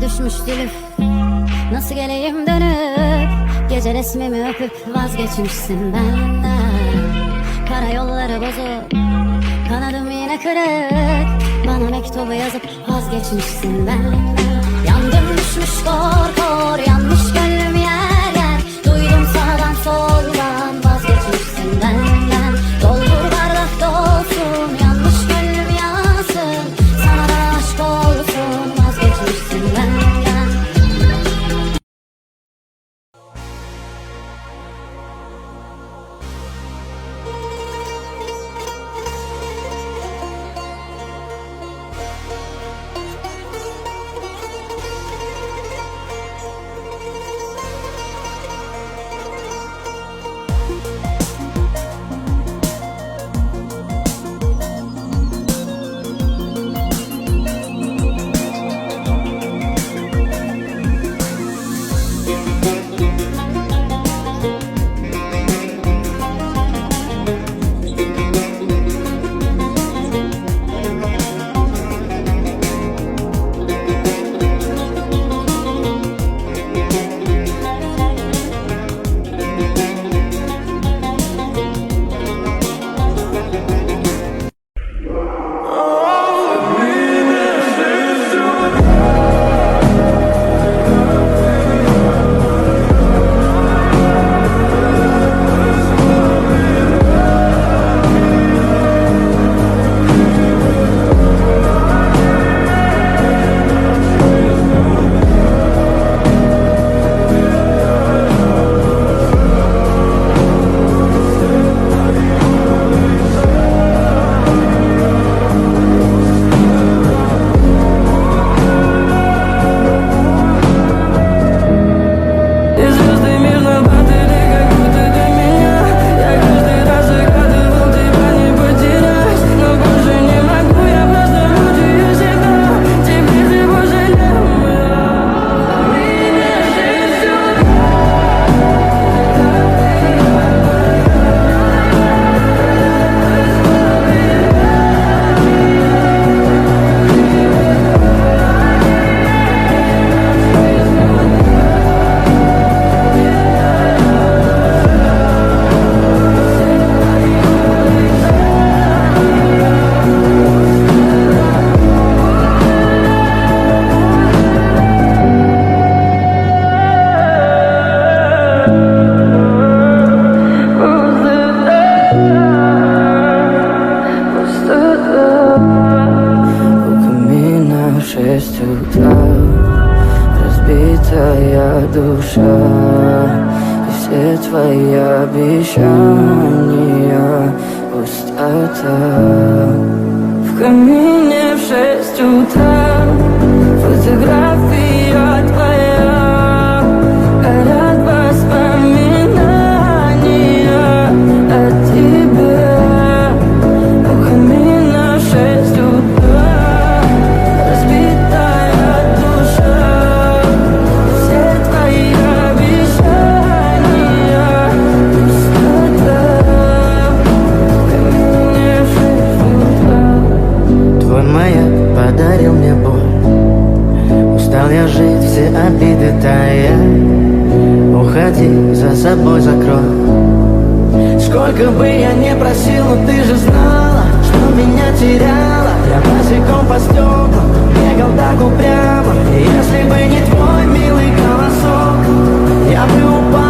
Düşmüş dilim. Nasıl geleyim dönüp Gece resmimi öpüp vazgeçmişsin benden. Karayolları bozup Kanadım yine kırık. Bana mektubu yazıp vazgeçmişsin benden. Твоя душа И все твои обещания Пустота В камине в шесть утра. Фотографии Сколько бы я не просил, но ты же знала Что меня теряла. Я босиком по стеклам Бегал так упрямо. И если бы не твой милый голосок Я бы упал.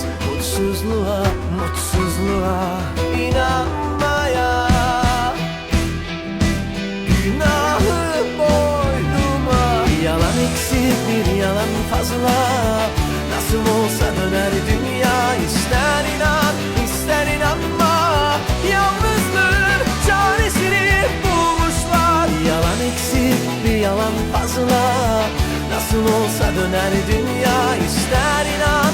Alışmışız mutsuzluğa mutsuzluğa inanmaya. Günahı boynuma. Yalan eksik bir yalan fazla. Nasıl olsa döner dünya. İster inan ister inanma. Yalnızlığın çaresini bulmuşlar. Yalan eksik bir yalan fazla. Nasıl olsa döner dünya. İster inan